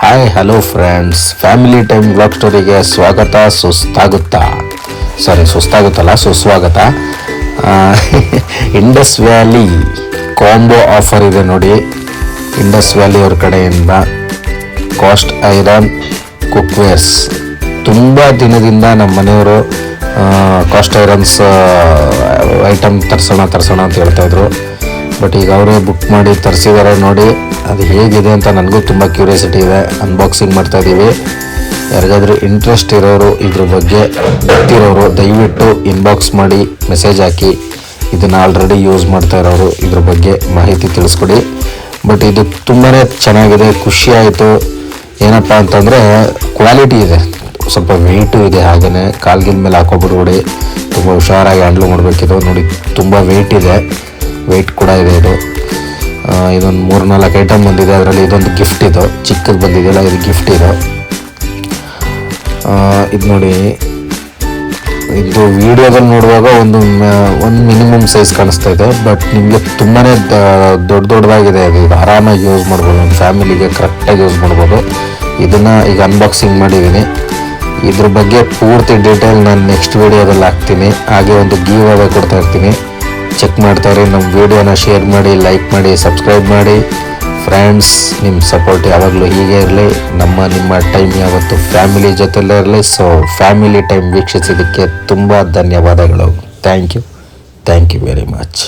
Hi hello friends family time blog ಸ್ಟೋರಿಗೆ ಸ್ವಾಗತ, ಸುಸ್ತಾಗುತ್ತಾ. ಸಾರಿ ಸುಸ್ತಾಗುತ್ತಲ್ಲ, ಸುಸ್ವಾಗತ. ಇಂಡಸ್ ವ್ಯಾಲಿ ಕಾಂಬೋ ಆಫರ್ ಇದೆ ನೋಡಿ. ಇಂಡಸ್ ವ್ಯಾಲಿ ಅವ್ರ ಕಡೆಯಿಂದ ಕಾಸ್ಟ್ ಐರನ್ ಕುಕ್ವೇರ್ಸ್ ತುಂಬ ದಿನದಿಂದ ನಮ್ಮ ಮನೆಯವರು ಕಾಸ್ಟ್ ಐರನ್ಸ್ ಐಟಮ್ ತರ್ಸೋಣ ತರ್ಸೋಣ ಅಂತ ಹೇಳ್ತಾಯಿದ್ರು ಬಟ್ ಈಗ ಅವರೇ ಬುಕ್ ಮಾಡಿ ತರಿಸಿದ್ದಾರೆ ನೋಡಿ, ಅದು ಹೇಗಿದೆ ಅಂತ ನನಗೂ ತುಂಬ ಕ್ಯೂರಿಯಾಸಿಟಿ ಇದೆ. ಅನ್ಬಾಕ್ಸಿಂಗ್ ಮಾಡ್ತಾ ಇದ್ದೀವಿ ಯಾರಿಗಾದರೂ ಇಂಟ್ರೆಸ್ಟ್ ಇರೋರು, ಇದ್ರ ಬಗ್ಗೆ ಗೊತ್ತಿರೋರು, ದಯವಿಟ್ಟು ಇನ್ಬಾಕ್ಸ್ ಮಾಡಿ ಮೆಸೇಜ್ ಹಾಕಿ. ಇದನ್ನು ಆಲ್ರೆಡಿ ಯೂಸ್ ಮಾಡ್ತಾ ಇರೋರು, ಇದ್ರ ಬಗ್ಗೆ ಮಾಹಿತಿ ತಿಳಿಸ್ಕೊಡಿ. ಬಟ್ ಇದು ತುಂಬಾ ಚೆನ್ನಾಗಿದೆ, ಖುಷಿ ಆಯಿತು. ಏನಪ್ಪ ಅಂತಂದರೆ ಕ್ವಾಲಿಟಿ ಇದೆ. ಸ್ವಲ್ಪ ವೆಯ್ಟು ಇದೆ ಹಾಗೆಯೇ ಕಾಲ್ಗಿನ ಮೇಲೆ ಹಾಕೊಬಿಡ್ಬೇಡಿ ತುಂಬ ಹುಷಾರಾಗಿ ಹ್ಯಾಂಡ್ಲ್ ಮಾಡಬೇಕಿದು ನೋಡಿ, ತುಂಬ ವೆಯ್ಟ್ ಇದೆ. ವೆಯ್ಟ್ ಕೂಡ ಇದೆ ಇದು. ಇದೊಂದು ಮೂರು ನಾಲ್ಕು ಐಟಮ್ ಬಂದಿದೆ. ಅದರಲ್ಲಿ ಇದೊಂದು ಗಿಫ್ಟ್ ಇದು. ಚಿಕ್ಕದು ಬಂದಿದೆಯಲ್ಲ ಇದು ಗಿಫ್ಟ್ ಇದು. ಇದು ನೋಡಿ. ಇದು ವಿಡಿಯೋದಲ್ಲಿ ನೋಡುವಾಗ ಒಂದು ಒಂದು ಮಿನಿಮಮ್ ಸೈಜ್ ಕಾಣಿಸ್ತಾ ಇದೆ. ಬಟ್ ನಿಮಗೆ ತುಂಬಾ ದೊಡ್ಡ ದೊಡ್ಡದಾಗಿದೆ ಇದು ಇದು ಆರಾಮಾಗಿ ಯೂಸ್ ಮಾಡ್ಬೋದು. ಒಂದು ಫ್ಯಾಮಿಲಿಗೆ ಕರೆಕ್ಟಾಗಿ ಯೂಸ್ ಮಾಡ್ಬೋದು. ಇದನ್ನು ಈಗ ಅನ್ಬಾಕ್ಸಿಂಗ್ ಮಾಡಿದ್ದೀನಿ ಇದ್ರ ಬಗ್ಗೆ ಪೂರ್ತಿ ಡೀಟೇಲ್ ನಾನು ನೆಕ್ಸ್ಟ್ ವೀಡಿಯೋದಲ್ಲಿ ಹಾಕ್ತೀನಿ. ಹಾಗೆ ಒಂದು ಗೀವ್ ಅವೇ ಕೊಡ್ತಾ ಇರ್ತೀನಿ. ಚೆಕ್ ಮಾಡ್ತಾರೆ, ನಮ್ಮ ವಿಡಿಯೋನ ಶೇರ್ ಮಾಡಿ ಲೈಕ್ ಮಾಡಿ ಸಬ್ಸ್ಕ್ರೈಬ್ ಮಾಡಿ. ಫ್ರೆಂಡ್ಸ್ ನಿಮ್ಮ ಸಪೋರ್ಟ್ ಯಾವಾಗಲೂ ಹೀಗೆ ಇರಲಿ. ನಮ್ಮ, ನಿಮ್ಮ ಟೈಮ್ ಯಾವತ್ತು ಫ್ಯಾಮಿಲಿ ಜೊತೆಲೇ ಇರಲಿ. ಸೊ ಫ್ಯಾಮಿಲಿ ಟೈಮ್ ವೀಕ್ಷಿಸಿದ್ದಕ್ಕೆ ತುಂಬ ಧನ್ಯವಾದಗಳು. Thank you thank you very much